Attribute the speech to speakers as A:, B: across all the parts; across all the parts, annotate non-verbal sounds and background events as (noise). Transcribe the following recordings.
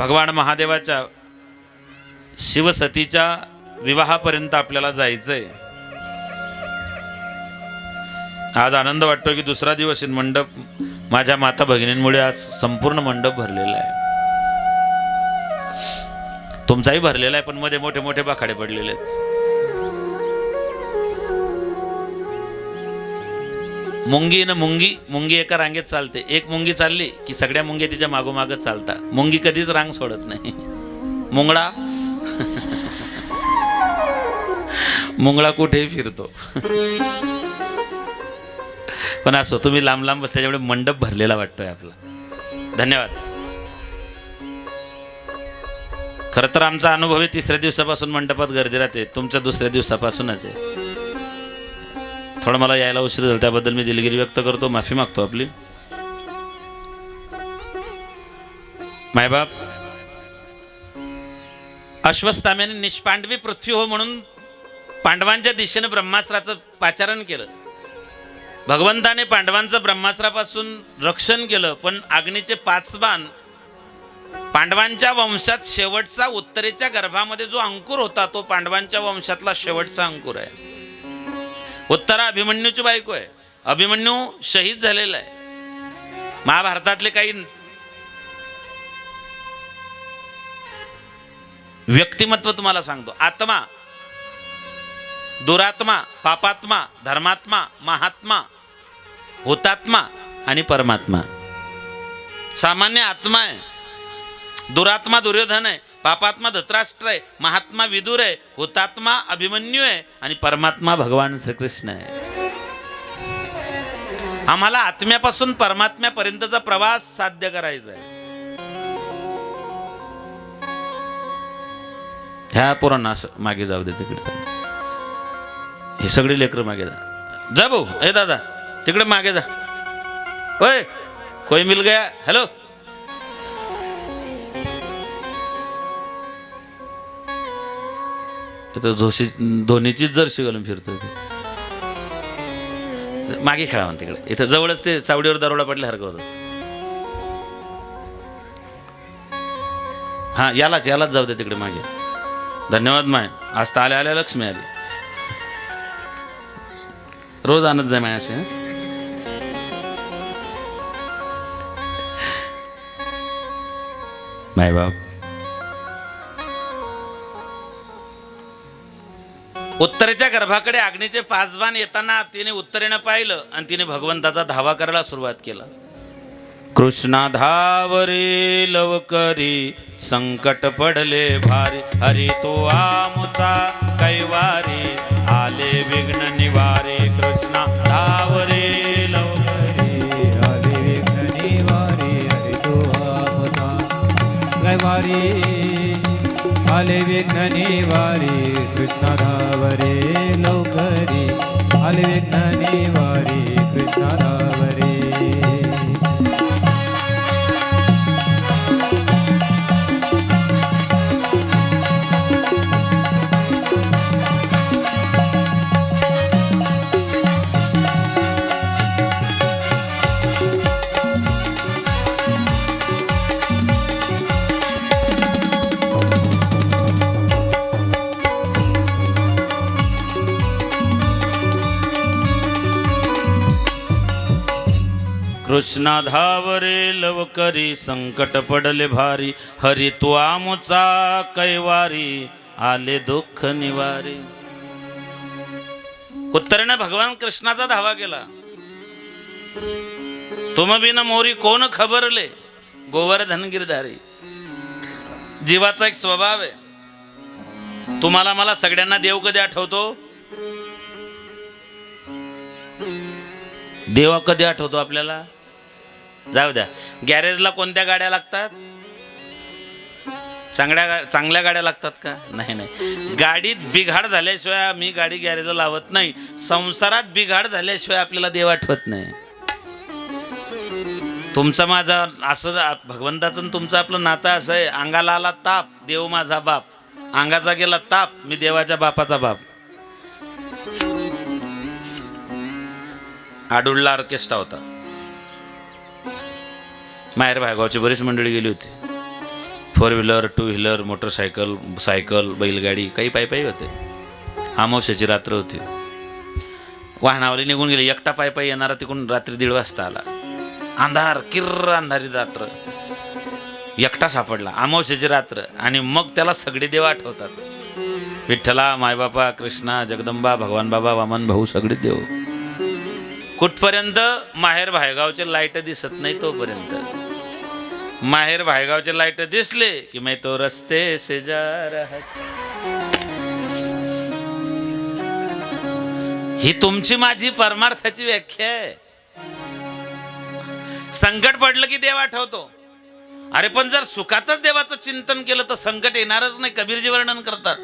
A: भगवान महादेवाच्या शिवसतीच्या विवाहापर्यंत आपल्याला जायचंय. आज आनंद वाटतो की दुसरा दिवस मंडप माझ्या माता भगिनींमुळे आज संपूर्ण मंडप भरलेला आहे. तुमचाही भरलेला आहे पण मध्ये मोठे मोठे बाखाडे पडलेले आहेत. मुंगी न मुंगी मुंगी एका रांगेत चालते. एक मुंगी चालली की सगळ्या मुंग्या तिच्या मागोमागच चालतात. मुंगी कधीच रांग सोडत नाही. मुंगळा? मुंगळा कुठेही फिरतो. पण असो तुम्ही लांब लांब बस त्याच्यामुळे मंडप भरलेला वाटतोय आपला. धन्यवाद. खरं तर आमचा अनुभव आहे तिसऱ्या दिवसापासून मंडपात गर्दी राहते तुमच्या दुसऱ्या दिवसापासूनच आहे. थोडं मला यायला उशीर झाला त्याबद्दल मी दिलगिरी व्यक्त करतो. माफी मागतो आपली. मायबाप अश्वस्थाम्याने निष्पांडवी पृथ्वी हो म्हणून पांडवांच्या दिशेने ब्रह्मास्त्राचं पाचारण केलं. भगवंताने पांडवांचं ब्रह्मास्त्रापासून रक्षण केलं पण अग्नीचे पाच बाण पांडवांच्या वंशात शेवटचा उत्तरेच्या गर्भामध्ये जो अंकुर होता तो पांडवांच्या वंशातला शेवटचा अंकुर आहे. उत्तरा अभिमन्यूची बायको आहे. अभिमन्यू शहीद झालेला आहे. महाभारतातले काही व्यक्तिमत्व तुम्हाला सांगतो. आत्मा दुरात्मा पापात्मा धर्मात्मा महात्मा हुतात्मा आणि परमात्मा. सामान्य आत्मा आहे. दुरात्मा दुर्योधन आहे. पापात्मा धत्राष्ट्र आहे महात्मा विदुर आहे हुतात्मा अभिमन्यू आहे आणि परमात्मा भगवान श्रीकृष्ण आहे. आम्हाला आत्म्यापासून परमात्म्यापर्यंतचा प्रवास साध्य करायचा आहे ह्या पोरांना असं मागे जाऊ दे तिकडे. हे सगळी लेकरं मागे जा. जा भाऊ हे दादा तिकडे मागे जा. ओय कोई मिल गया? हॅलो तर झोशी धोनीचीच जर्सी घालून फिरतोय ते. मागे खेळा म्हणा तिकडे. इथं जवळच ते चावडीवर दरोडा पडल्यासारखं होतं. हा यालाच यालाच जाऊ दे तिकडे मागे. धन्यवाद माय. आज तर आल्या आल्या लक्ष्मी आली. रोज आणत जाय माय असे माय उत्तरेच्या गर्भाकडे अग्नीचे पाचबाण येताना तिने उत्तरेनं पाहिलं आणि तिने भगवंताचा धावा करायला सुरुवात केला. कृष्णा धावरे लवकरी संकट पडले भारी. हरी तो आमुचा कैवारी. आले विघ्न निवारे. कृष्णा धावरे लवकरी.
B: आले विघ्न निवारे. हरी तो आमचा कैवारी. आले विघ्न निवारे कृष्णधावरे धावरे आले विघ्न निवारे कृष्णधावरे.
A: कृष्णा धावरे लवकरी संकट पडले भारी. हरी तू आमचा कैवारी आले दुःख निवारी. उत्तरेनं भगवान कृष्णाचा धावा केला. तुम बिन मोरी कोण खबरले? गोवर्धन गिरधारी. जीवाचा एक स्वभाव आहे. तुम्हाला मला सगळ्यांना देव कधी आठवतो? देवा कधी आठवतो आपल्याला? जाऊ द्या. गॅरेजला कोणत्या गाड्या लागतात? चांगल्या गा- चांगल्या गाड्या लागतात का? नाही नाही. गाडीत बिघाड झाल्याशिवाय मी गाडी गॅरेजला लावत नाही. संसारात बिघाड झाल्याशिवाय आपल्याला देव आठवत नाही. तुमचं माझा असं भगवंताचं तुमचं आपलं नातं असं आहे. अंगाला आला ताप देव माझा बाप. अंगाचा गेला ताप मी देवाच्या बापाचा बाप. आडुळला ऑर्केस्ट्रा होता. माहेर भायगावची बरीच मंडळी गेली होती. Four wheeler two wheeler motorcycle cycle बैलगाडी काही पायी पायी होते. अमावश्याची रात्र होती. वाहनावली निघून गेली. एकटा पायी पायी येणारा तिकडून रात्री दीड वाजता आला. अंधार किर्र अंधारी रात्र. एकटा सापडला. अमावश्याची रात्र. आणि मग त्याला सगळे देव आठवतात. विठ्ठला मायबापा कृष्णा जगदंबा भगवान बाबा वामन भाऊ सगळे देव. कुठपर्यंत? माहेर भायगावचे लाइट दिसत नाही तोपर्यंत. माहेर भायगावचे लाइट दिसले की मी तो रस्ते से जा रहा ही तुमची माझी परमार्थाची व्याख्या आहे. संकट पडलं की देव आठवतो. अरे पण जर सुखातच देवाचं चिंतन केलं तर संकट येणारच नाही कबीरजी वर्णन करतात.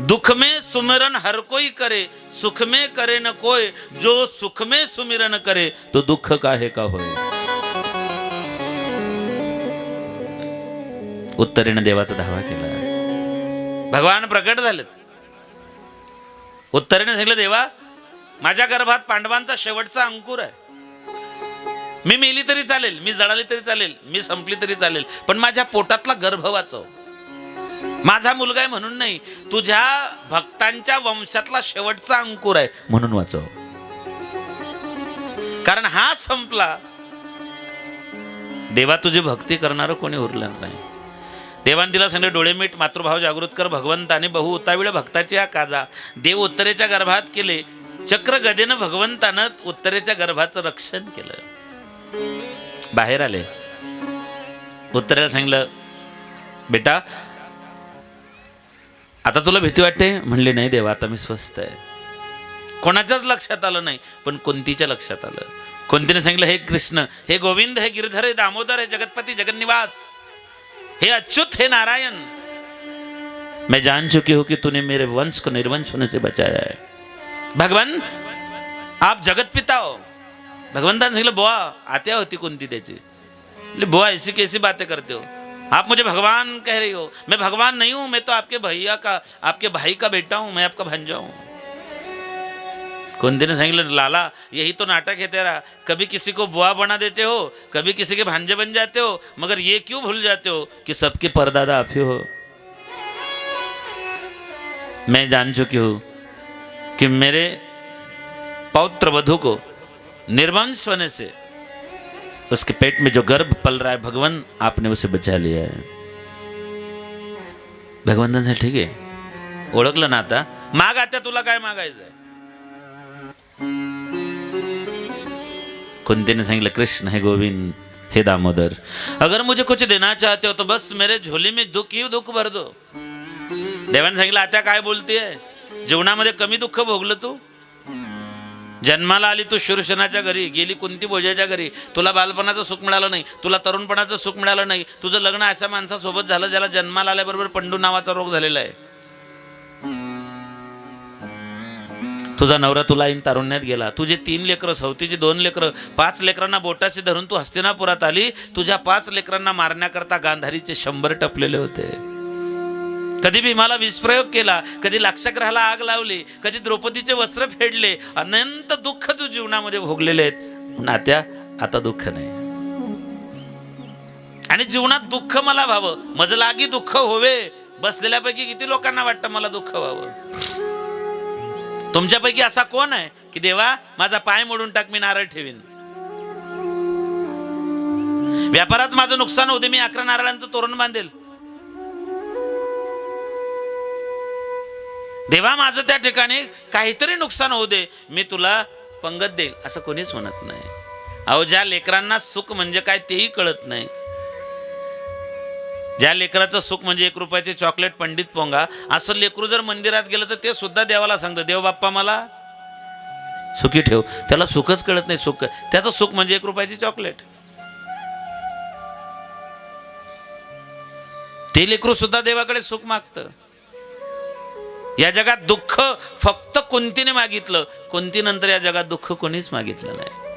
A: दुख में सुमिरन हर कोई करे सुख में करे न कोय जो सुख में सुमिरन करे तो दुःख काहे का होय? उत्तरेनं देवाचा धावा केला. भगवान प्रकट झालेत. उत्तरेनं सांगितलं देवा माझ्या गर्भात पांडवांचा शेवटचा अंकुर आहे. मी मेली तरी चालेल मी जळाली तरी चालेल मी संपली तरी चालेल पण माझ्या पोटातला गर्भ वाचव. माझा मुलगा आहे म्हणून नाही तुझ्या भक्तांच्या वंशातला शेवटचा अंकुर आहे म्हणून वाचव. कारण हा संपला. देवा तुझी भक्ती करणारं कोणी उरलं नाही. देवान तिला सांगितलं डोळे मीठ मातृभाव जागृत कर भगवंताने बहु उताविळ भक्ताची हा काजा. देव उत्तरेच्या गर्भात केले चक्र गदेनं भगवंतानं उत्तरेच्या गर्भाचं रक्षण केलं. बाहेर आले. उत्तरेला सांगितलं बेटा आता तुला भीती वाटते? म्हणले नाही देवा आता मी स्वस्त आहे. कोणाच्याच लक्षात आलं नाही पण कोणतीच्या लक्षात आलं? कोणतीने सांगितलं हे कृष्ण हे गोविंद हे गिरधर हे दामोदर हे जगतपती जगन्निवास. हे अच्युत हे नारायण मैं जान चुकी हूँ कि तूने मेरे वंश को निर्वंश होने से बचाया है। भगवान आप जगत पिता हो। भगवंताने सांगितलं बुआ आत्या होती त्याची बोले, बुआ ऐसी कैसी बातें करते हो? आप मुझे भगवान कह रही हो। मैं भगवान नहीं हूँ मैं तो आपके भैया का आपके भाई का बेटा हूँ मैं आपका भांजा हूँ। कुंती ने सांगितलं लाला, यही तो नाटक है तेरा। कभी किसी को बुआ बना देते हो, कभी किसी के भांजे बन जाते हो, मगर ये क्यों भूल जाते हो कि सबके परदादा आप ही हो? मैं जान चुकी हूँ कि मेरे पौत्र वधु को निर्वंश होने से उसके पेट में जो गर्भ पल रहा है, भगवान आपने उसे बचा लिया है। भगवंतांसाठी ठीक ओळखलं ना आता माग आता तुला मागायचं कुंतीने सांगितलं कृष्ण हे गोविंद हे दामोदर। अगर मुझे कुछ देना चाहते हो तो बस मेरे झोली में दुःख ही दुःख भर दो। देवाने सांगितलं आता काय बोलतेय जीवनामध्ये कमी दुःख भोगलं तू? जन्माला आली तू शिरसेनाच्या घरी गेली कुंती भोजाच्या घरी. तुला बालपणाचं सुख मिळालं नाही तुला तरुणपणाचं सुख मिळालं नाही. तुझं लग्न अशा माणसासोबत झालं ज्याला जन्माला आल्याबरोबर पंडू नावाचा रोग झालेला आहे. तुझा नवरा तुला इन तारुण्यात गेला. तुझे तीन लेकरं सवतीची दोन लेकरं पाच लेकरांना बोटाशी धरून तू हस्तिनापुरात आली तुझ्या पाच लेकरांना मारण्याकरता गांधारीचे शंभर टपलेले होते. कधी भीमाला विषप्रयोग केला कधी लाक्षाग्रहाला आग लावली कधी द्रौपदीचे वस्त्र फेडले अनंत दुःख तू जीवनामध्ये भोगलेले आहेत. नात्या आता दुःख नाही. आणि जीवनात दुःख मला व्हावं मजलागी दुःख होवे बसलेल्यापैकी किती लोकांना वाटतं मला दुःख व्हावं? तुमच्यापैकी असा कोण आहे की देवा माझा पाय मोडून टाक मी नारळ ठेवीन? व्यापारात माझं नुकसान होते मी अकरा नारळांचं तोरण बांधेल. देवा माझं त्या ठिकाणी काहीतरी नुकसान होऊ दे मी तुला पंगत देईल. असं कोणीच म्हणत नाही. अहो ज्या लेकरांना सुख म्हणजे काय तेही कळत नाही. ज्या लेकराचं सुख म्हणजे एक रुपयाचे चॉकलेट पंडित पोंगा असं लेकरू जर मंदिरात गेलं तर ते सुद्धा देवाला सांगतं देव बाप्पा मला सुखी ठेव. त्याला सुखच कळत नाही सुख. त्याचं सुख म्हणजे एक रुपयाची चॉकलेट ते लेकरू सुद्धा देवाकडे सुख मागतं. या जगात दुःख फक्त कुंतीने मागितलं कुंतीनंतर या जगात दुःख कोणीच मागितलं नाही.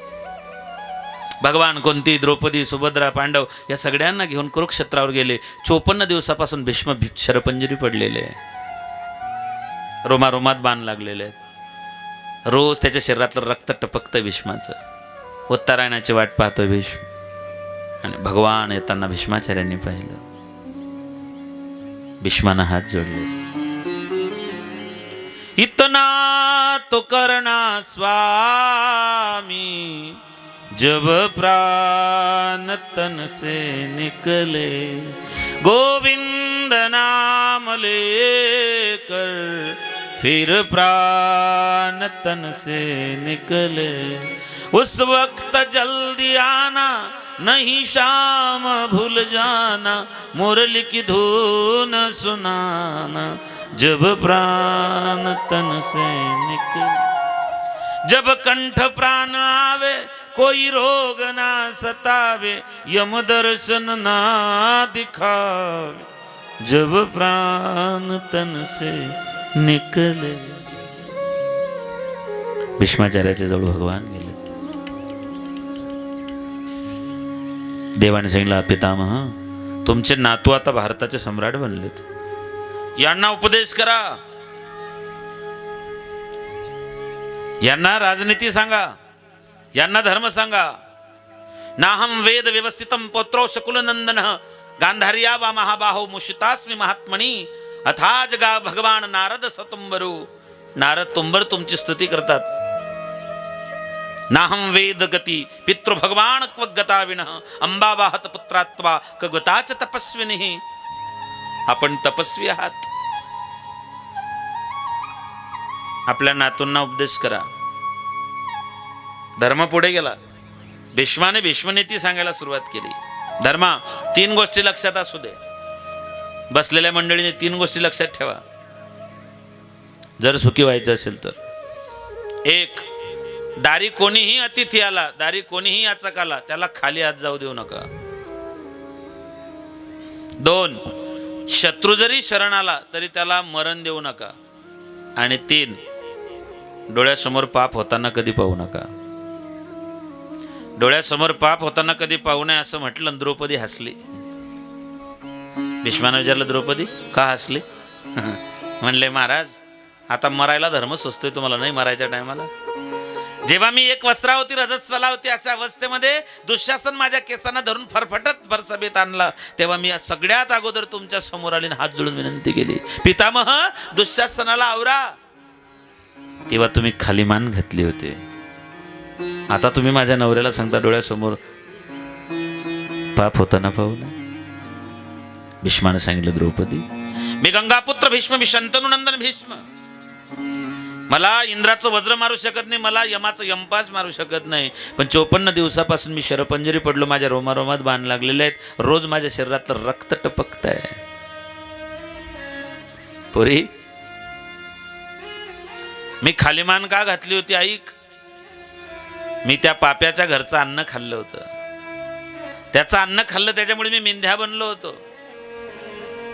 A: भगवान कोणती द्रौपदी सुभद्रा पांडव या सगळ्यांना घेऊन कुरुक्षेत्रावर गेले. चोपन्न दिवसापासून भीष्म भी- शरपंजरी पडलेले रोमारोमात बाण लागलेले आहेत. रोज त्याच्या शरीरातलं रक्त टपकतं भीष्माचं. उत्तरायणाची वाट पाहतो भीष्म. आणि भगवान येताना भीष्माचार्यांनी पाहिलं. भीष्मानं हात जोडले. इतना तो करना स्वामी. जब प्राण तन से निकले गोविंद नाम लेकर फिर प्राण तन से निकले। उस वक्त जल्दी आना नहीं शाम भूल जाना मुरली की धुन सुनाना। जब प्राण तन से निकले जब कंठ प्राण आवे कोई रोग ना सतावे यम दर्शन ना दिखावे। जब प्राण तन से निकले। भीष्माचार्याच्या जवळ भगवान गेले। देवाने सांगितलं पितामह तुमचे नातू आता भारताचे सम्राट बनलेत. यांना उपदेश करा. यांना राजनीती सांगा. यांना धर्म सांगा. नाहम वेद व्यवस्थितम पोत्रो शकुलनंदन गांधार्या वा महाबाहो मुशितास्मी महात्मणी अथाज गा भगवान नारद सतुंबरू नारद तुंबर तुमची स्तुती करतात. नाहम वेद गती पितृ भगवान क्वगता विन। अंबा वाहत पुत्रात्वा क तपस्विनी। आपण तपस्वी आहात. आपल्या नातूंना उपदेश करा. धर्म पुढे गेला. भीष्माने भीष्मनीती सांगायला सुरुवात केली. धर्मा तीन गोष्टी लक्षात असू दे. बसलेल्या मंडळीने तीन गोष्टी लक्षात ठेवा. जर सुखी व्हायचं असेल तर. एक दारी कोणीही अतिथी आला दारी कोणीही याचक आला त्याला खाली हात जाऊ देऊ नका. दोन शत्रू जरी शरण आला तरी त्याला मरण देऊ नका. आणि तीन डोळ्यासमोर पाप होताना कधी पाहू नका. डोळ्यासमोर पाप होताना कधी पाहू नये असं म्हटलं द्रौपदी हसली. भीष्मानं विचारलं द्रौपदी का हसली? (laughs) म्हणले महाराज आता मरायला धर्म सुचतोय तुम्हाला नाही मरायच्या टायमाला? जेव्हा मी एक वस्त्रावती रजस्वला होती अशा अवस्थेमध्ये दुःशासन माझ्या केसांना धरून फरफटत भरसभेत आणला तेव्हा मी सगळ्यात अगोदर तुमच्यासमोर आली हात जोडून विनंती केली पितामह दुःशासनाला आवरा. तेव्हा तुम्ही खाली मान घातली होती. आता तुम्ही माझ्या नवऱ्याला सांगता डोळ्यासमोर पाप होताना पाहू ना भीष्मानं सांगितलं द्रौपदी मी गंगापुत्र भीष्म मी शंतनू नंदन भीष्म. मला इंद्राचं वज्र मारू शकत नाही मला यमाचं यमपास मारू शकत नाही. पण चोपन्न दिवसापासून मी शरपंजरी पडलो माझ्या रोमारोमात बाण लागलेले आहेत. रोज माझ्या शरीरातलं रक्त टपकत आहे पुरी मी खाली मान का घातली होती ऐक? मी त्या पाप्याच्या घरचं अन्न खाल्लं होतं. त्याचं अन्न खाल्लं त्याच्यामुळे मी मेंढ्या बनलो होतो.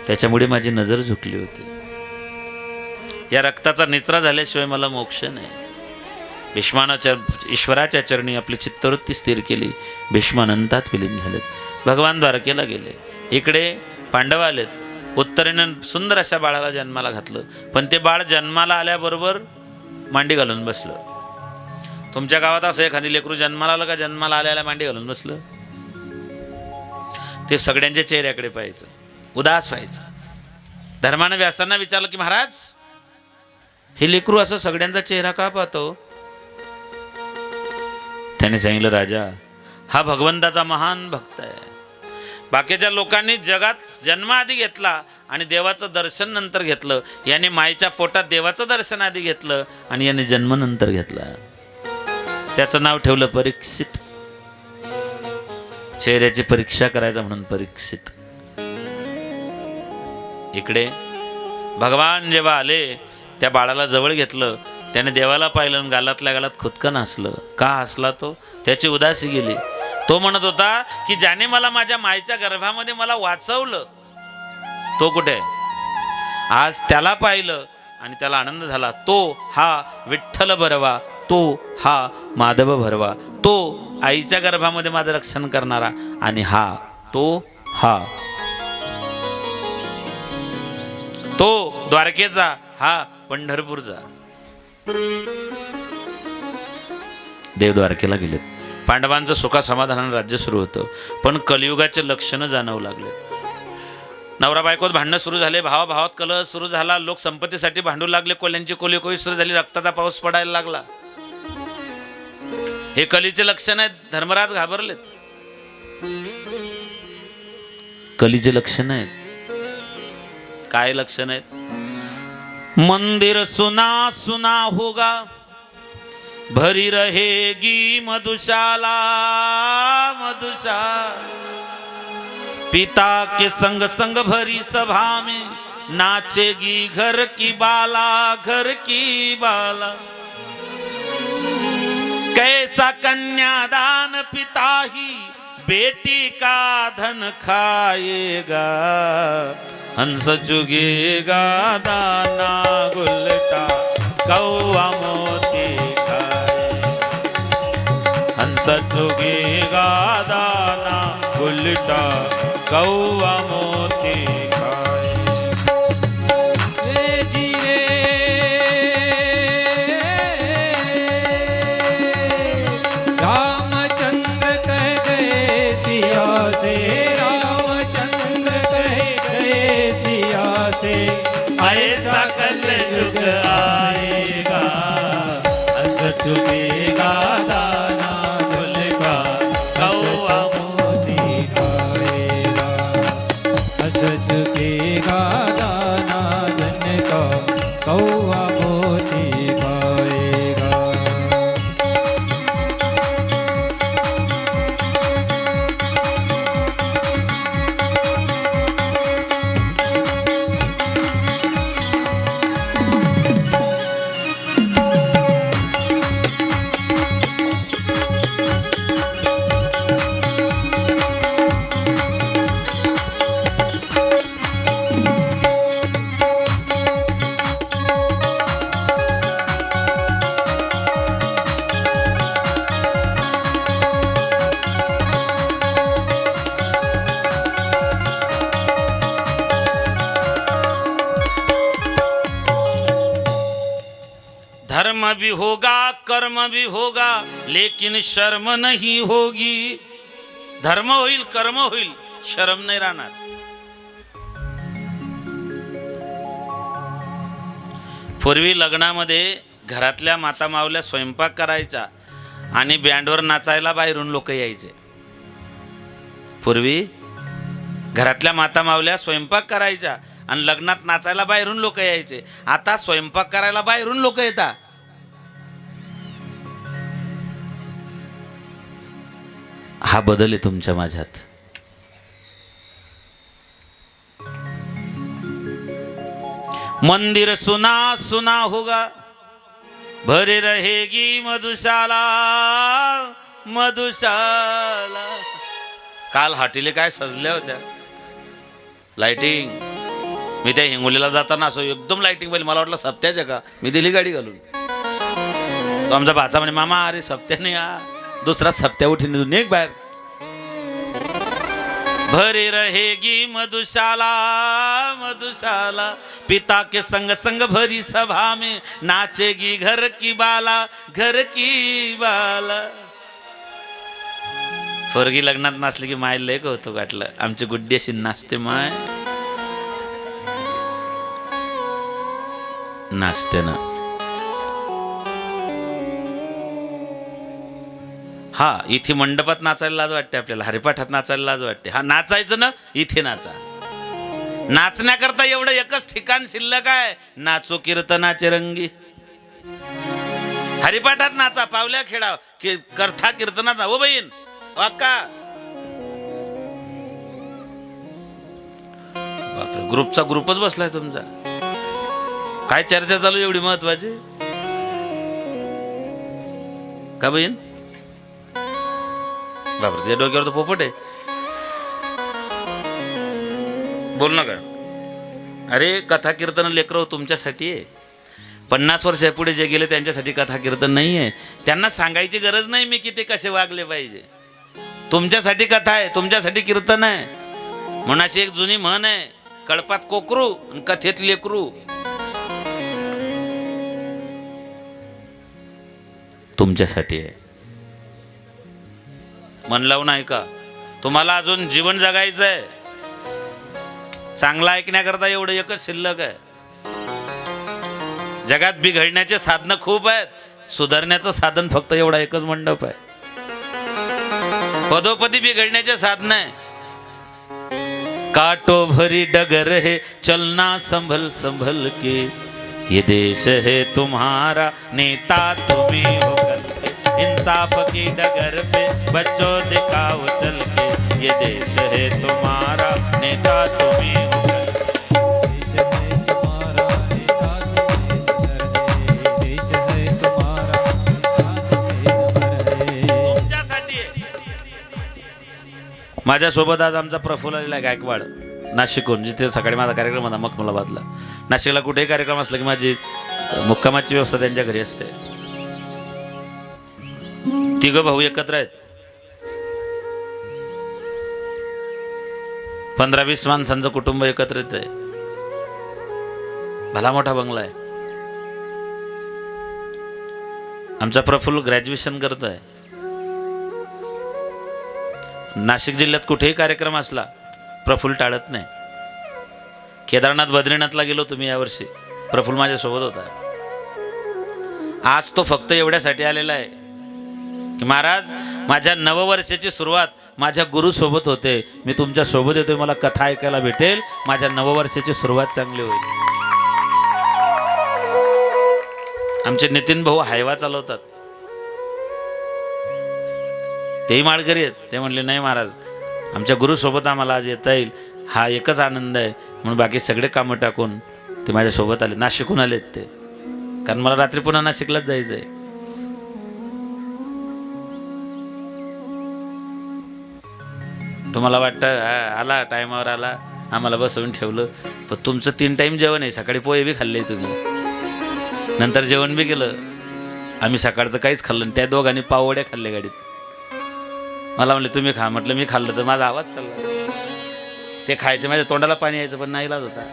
A: त्याच्यामुळे माझी नजर झुकली होती. या रक्ताचा निचरा झाल्याशिवाय मला मोक्ष नाही. भीष्मानाच्या ईश्वराच्या चरणी आपली चित्तवृत्ती स्थिर केली. भीष्मानंतात विलीन झालेत. भगवान द्वारकेला गेले. इकडे पांडव आलेत. उत्तरेनं सुंदर अशा बाळाला जन्माला घातलं. पण ते बाळ जन्माला आल्याबरोबर मांडी घालून बसलं. तुमच्या गावात असं एखादी लेकरू जन्माला आलं का? जन्माला आल्याला मांडी घालून बसलं. ते सगळ्यांच्या चेहऱ्याकडे पाहायचं. उदास व्हायचं. धर्मानं व्यासांना विचारलं की महाराज हे लेकरू असं सगळ्यांचा चेहरा का पाहतो? त्याने सांगितलं राजा हा भगवंताचा महान भक्त आहे. बाकीच्या लोकांनी जगात जन्माआधी घेतला आणि देवाचं दर्शन नंतर घेतलं. याने माईच्या पोटात देवाचं दर्शन आधी घेतलं आणि याने जन्म नंतर घेतला. त्याचं नाव ठेवलं परीक्षित. चेहऱ्याची परीक्षा करायचा म्हणून परीक्षित. इकडे भगवान जेव्हा आले त्या बाळाला जवळ घेतलं त्याने देवाला पाहिलं आणि गालातल्या गालात खुदकन हसलं का हसला तो? त्याची उदासी गेली. तो म्हणत होता की ज्याने मला माझ्या मायच्या गर्भामध्ये मला वाचवलं. तो कुठे? आहे? आज त्याला पाहिलं आणि त्याला आनंद झाला. तो हा विठ्ठल बरवा तो हा माधव भरवा. तो आईच्या गर्भामध्ये माझं रक्षण करणारा आणि हा तो हा. तो द्वारकेचा हा पंढरपूरचा. देव द्वारकेला गेलेत. पांडवांचं सुखा समाधानानं राज्य सुरू होतं. पण कलियुगाचे लक्षणं जाणवू लागले नवरा बायकोत भांडणं सुरू झाले भावा भावात कलह सुरू झाला लोक संपत्तीसाठी भांडू लागले कोल्यांची कोली कोळी सुरू झाली रक्ताचा पाऊस पडायला लागला. हे कलीचे लक्षण आहेत धर्मराज घाबरलेत. कलीचे लक्षण आहेत. काय लक्षण आहेत? मंदिर सुना सुना होगा भरी रहेगी मधुशाला मधुशा पिता के संग संग भरी सभा में नाचेगी घर की बाला घर की बाला. कैसा कन्यादान पिता ही बेटी का धन खाएगा। हंस चुगेगा, दाना गुलटा कौआ मोती हंस चुगेगा, दाना गुलटा कौआ मोती कर्म भी होगा लेकिन शर्म नहीं होगी। धर्म होईल कर्म होईल शरम नाही राहणार. पूर्वी लग्नामध्ये घरातल्या माता मावल्या स्वयंपाक करायचा आणि बँडवर नाचायला बाहेरून लोक यायचे. पूर्वी घरातल्या माता मावल्या स्वयंपाक करायच्या आणि लग्नात नाचायला बाहेरून लोक यायचे. आता स्वयंपाक करायला बाहेरून लोक येतात. हा बदल आहे तुमच्या माझ्यात. मंदिर सुना सुना होगा भरे रहेगी मधुशाला मधुशाला. काल हाटीले काय सजल्या होत्या? लाइटिंग मी त्या हिंगोलीला जाताना असो एकदम लाइटिंग पाहिली. मला वाटलं सप्त्याच्या का? मी दिली गाडी घालून. तो आमचा भाचा म्हणे मामा अरे सप्त्याने या. दुसरा सप्त्या उठीन एक बाहेर. भरी रहेगी मधुशाला मधुशाला. पिता के संग संग भरी सभा में नाचेगी घर की बाला घर की बाला. पोरगी लग्नात नाचली की माय लय होतो गाठलं आमची गुड्डी अशी नाचते माय. नाचते ना. हा इथे मंडपात नाचायला लाज वाटते आपल्याला हरिपाठात नाचायला लाज वाटते. हा नाचायचं ना इथे नाचा. नाचण्याकरता एवढं एकच ठिकाण शिल्लक आहे नाचो कीर्तनाचे रंगी. हरिपाठात नाचा पावल्या खेळा की करथा कीर्तनाचा. हो बहीण अक्का बापरे ग्रुपचा ग्रुपच बसलाय तुमचा. काय चर्चा चालू एवढी महत्वाची? का बहीण? बापरे तुझ्या डोक्यावर तर पोपट आहे. बोल ना का अरे कथा कीर्तन लेकरं तुमच्यासाठी आहे. पन्नास वर्षापुढे जे गेले त्यांच्यासाठी कथा कीर्तन नाही आहे. त्यांना सांगायची गरज नाही मी की ते कसे वागले पाहिजे. तुमच्यासाठी कथा आहे तुमच्यासाठी कीर्तन आहे. म्हणून अशी एक जुनी म्हण आहे कळपात कोकरू आणि कथेत लेकरू. तुमच्यासाठी आहे. मन लावून ऐका तुम्हाला अजून जीवन जगायचं आहे चांगला ऐकण्याकरता एवढं एकच शिल्लक आहे. जगात बिघडण्याचे साधनं खूप आहेत. सुधारण्याचं साधन फक्त एवढा एकच मंडप आहे. पदोपदी बिघडण्याचे साधन आहे. काटो भरी डगर हे चलना संभल संभल के. ये देश है तुम्हारा नेता तुम्ही हो. इंसाफ की डगर पे बच्चों दिखाओ चल के ये देश है तुम्हारा नेता तुम्ही हो
B: है है है है
A: माझ्यासोबत आज आमचा प्रफुल्ल आलेला गायकवाड नाशिकहून जिथे सकाळी माझा कार्यक्रम होता मखमलाबादला नाशिकला कुठेही कार्यक्रम असला की माझी मुक्कामाची व्यवस्था त्यांच्या घरी असते तिघ भाऊ एकत्र आहेत. पंधरा वीस माणसांचं कुटुंब एकत्रित आहे. भला मोठा बंगला आहे. आमचा प्रफुल्ल ग्रॅज्युएशन करतोय. नाशिक जिल्ह्यात कुठेही कार्यक्रम असला प्रफुल्ल टाळत नाही. केदारनाथ बद्रीनाथला गेलो तुम्ही यावर्षी. प्रफुल्ल माझ्यासोबत होता. आज तो फक्त एवढ्यासाठी आलेला आहे. की महाराज माझ्या नववर्षाची सुरुवात माझ्या गुरुसोबत होते. मी तुमच्यासोबत येतोय मला कथा ऐकायला भेटेल. माझ्या नववर्षाची सुरुवात चांगली होईल. आमचे नितीन भाऊ हायवा चालवतात. तेही माळकरी आहेत. ते म्हणले नाही महाराज आमच्या गुरुसोबत आम्हाला आज येता येईल. हा एकच आनंद आहे. म्हणून बाकी सगळे कामं टाकून ते माझ्यासोबत आले. नाशिकहून आलेत ते. कारण मला रात्री पुन्हा नाशिकलाच जायचं आहे तुम्हाला वाटतं हा, आला टायमावर आला आम्हाला बसवून ठेवलं. पण तुमचं तीन टाईम जेवण आहे सकाळी पोहे बी खाल्ले तुम्ही. नंतर जेवण बी केलं. आम्ही सकाळचं काहीच खाल्लं नाही त्या दोघांनी पावड्या खाल्ले गाडीत. मला म्हणले तुम्ही खा. म्हटलं मी खाल्लं तर माझा आवाज चालला. ते खायचे माझ्या तोंडाला पाणी यायचं पण नाही इलाज होता.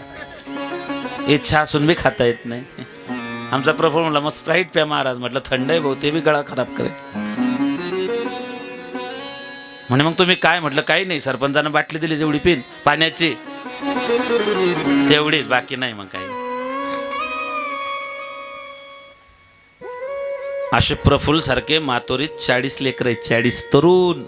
A: इच्छा असून बी खाता येत नाही. आमचा प्रफुल म्हणला मग स्प्राईट प्या महाराज. म्हटलं थंड आहे भाऊ ते बी गळा खराब करे म्हणे मग तुम्ही काय? म्हटलं काही नाही सरपंचानं बाटली दिली जेवढी पिन पाण्याची. तेवढीच बाकी नाही मग काही. असे प्रफुल्ल सारखे मातोरीत चाळीस लेकर आहेत चाळीस तरुण.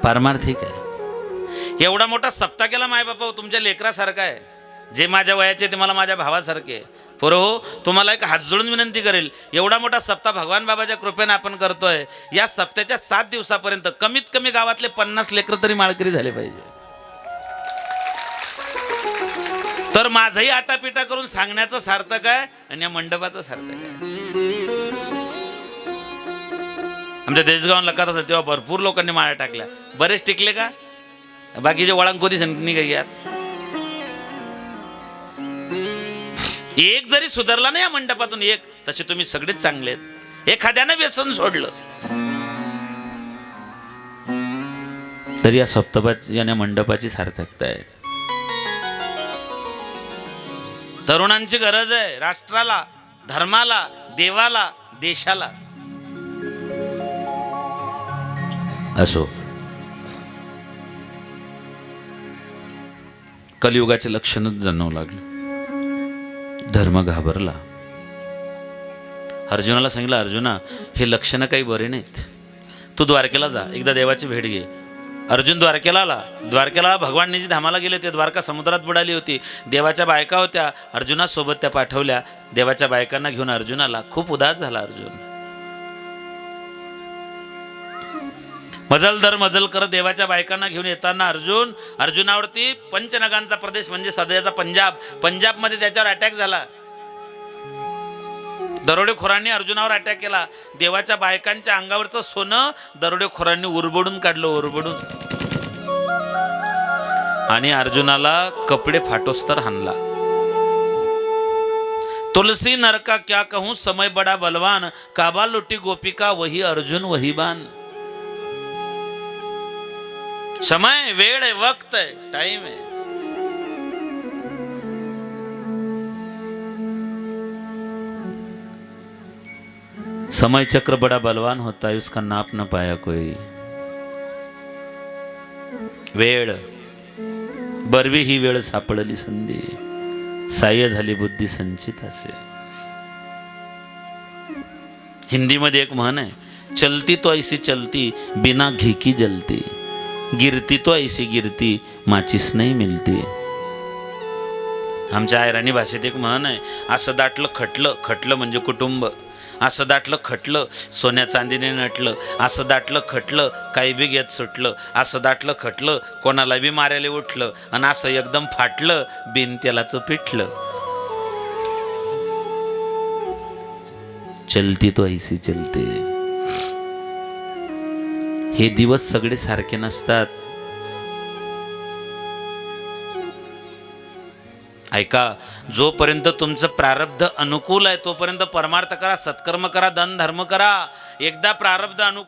A: पारमार्थिक आहे एवढा मोठा सप्ताह केला माय बापा तुमच्या लेकरासारखा आहे. जे माझ्या वयाचे ते मला माझ्या भावासारखे पुरो हो तुम्हाला एक हात जोडून विनंती करेल एवढा मोठा सप्ताह भगवान बाबाच्या कृपेने आपण करतोय या सप्त्याच्या सात दिवसापर्यंत कमीत कमी गावातले पन्नास लेकर तरी माळकरी झाले पाहिजे. तर माझंही आटापिटा करून सांगण्याचं सार्थक आहे आणि या मंडपाचं सार्थक आहे. आमच्या देशगाव लकात असेल तेव्हा भरपूर लोकांनी माळ्या टाकल्या. बरेच टिकले का? बाकीचे वळांग कधी निघाली एक जरी सुधारला ना या मंडपातून एक तसे तुम्ही सगळेच चांगले आहेत. एखाद्यानं व्यसन सोडलं. तरी या सप्तपाची या मंडपाची सार्थकता आहे. तरुणांची गरज आहे राष्ट्राला धर्माला देवाला देशाला. असो. कलियुगाचे लक्षणच जाणवू लागले. धर्म घाबरला. अर्जुनाला सांगितलं अर्जुना हे लक्षणं काही बरे नाहीत. तू द्वारकेला जा एकदा देवाची भेट घे. अर्जुन द्वारकेला आला. द्वारकेला भगवान जी धामाला गेले ते द्वारका समुद्रात बुडाली होती. देवाच्या बायका होत्या. अर्जुनासोबत त्या पाठवल्या. देवाच्या बायकांना घेऊन अर्जुनाला खूप उदास झाला अर्जुन. मजल दर मजल करत देवाच्या बायकांना घेऊन येताना अर्जुन अर्जुनावरती पंचनगांचा प्रदेश म्हणजे सध्याचा पंजाब. पंजाबमध्ये त्याच्यावर अटॅक झाला. दरोडेखोरांनी अर्जुनावर अटॅक केला. देवाच्या बायकांच्या अंगावरचं सोनं दरोडेखोरांनी उरबडून काढलं उरबडून. आणि अर्जुनाला कपडे फाटोस्तर हाणला. तुलसी नरका क्या कहूं समय बडा बलवान. काबा लुटी गोपिका वही अर्जुन वही बान. समय वेळ आहे वक्त आहे टाइम आहे. समय चक्र बड़ा बलवान होता है उसका नाप न पाया कोई। वेळ बरवी ही वेळ सापडली संधी। साह्य झाली बुद्धी संचित असे। हिंदीमध्ये एक म्हण आहे चलती तो ऐसी चलती बिना घी की जलती। गिरती तो ऐसी गिरती माचीस नाही मिलती। आमच्या आयराणी भाषेत एक म्हण आहे असं दाटलं खटलं खटलं म्हणजे कुटुंब. असं दाटलं खटलं सोन्या चांदीने नटलं. असं दाटलं खटलं काही बी घेत सुटलं. असं दाटलं खटलं कोणाला बी मारायला उठलं. आणि असं एकदम फाटलं बिन तेलाचं पिठलं. चलती तो ऐसी चलते. हे दिवस सगळे सारखे नसतात. ऐका जोपर्यंत तुमचं प्रारब्ध अनुकूल आहे तोपर्यंत परमार्थ करा सत्कर्म करा धन धर्म करा. एकदा प्रारब्ध अनुकूल